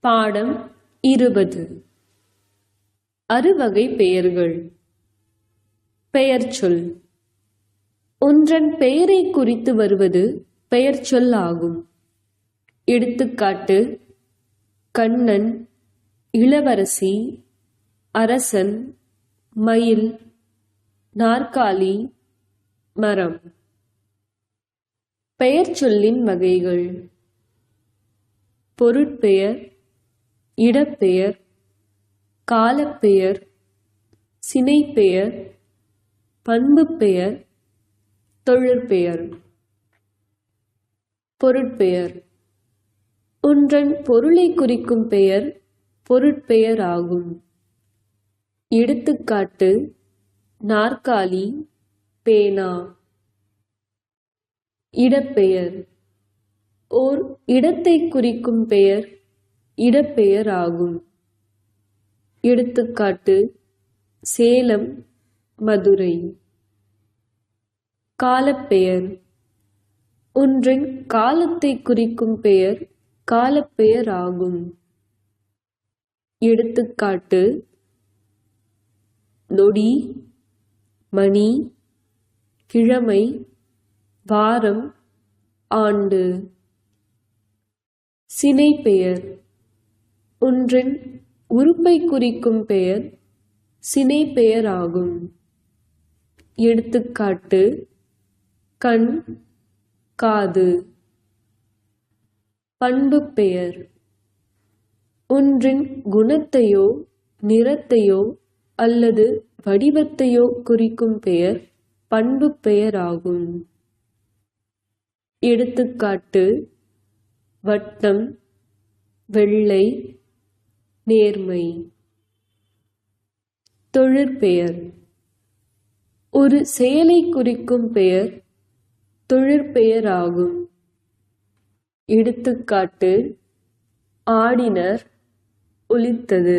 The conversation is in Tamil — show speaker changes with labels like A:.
A: பாடம் இருபது. அறுவகை பெயர்கள். பெயர்ச்சொல். ஒன்றன் பெயரை குறித்து வருவது பெயர்ச்சொல் ஆகும். எடுத்துக்காட்டு கண்ணன் இளவரசி அரசன் மயில் நாற்காலி மரம். பெயர்ச்சொல்லின் வகைகள். பொருட்பெயர் இடப்பெயர் காலப்பெயர் சினைப்பெயர் பண்புப்பெயர் தொழிற்பெயர். பொருட்பெயர். ஒன்றன் பொருளை குறிக்கும் பெயர் பொருட்பெயர் ஆகும். எடுத்துக்காட்டு நாற்காலி பேனா. இடப்பெயர். ஓர் இடத்தை குறிக்கும் பெயர் இடப்பெயர் ஆகும் எடுத்துக்காட்டு சேலம் மதுரை. காலப்பெயர். ஒன்றின் காலத்தை குறிக்கும் பெயர் காலப்பெயர் ஆகும் எடுத்துக்காட்டு நொடி மணி கிழமை வாரம் ஆண்டு. சினைப்பெயர். ஒன்றின் உறுப்பை குறிக்கும் பெயர் சினைப்பெயர் ஆகும் எடுத்துக்காட்டு கண் காது. பண்பு பெயர். ஒன்றின் குணத்தையோ நிறத்தையோ அல்லது வடிவத்தையோ குறிக்கும் பெயர் பண்பு பெயர் ஆகும் எடுத்துக்காட்டு வட்டம் வெள்ளை நேர்மை. தொழிற்பெயர் ஒரு செயலை குறிக்கும் பெயர் தொழிற்பெயர் ஆகும் எடுத்துக்காட்டு ஆடினர் ஒலித்தது.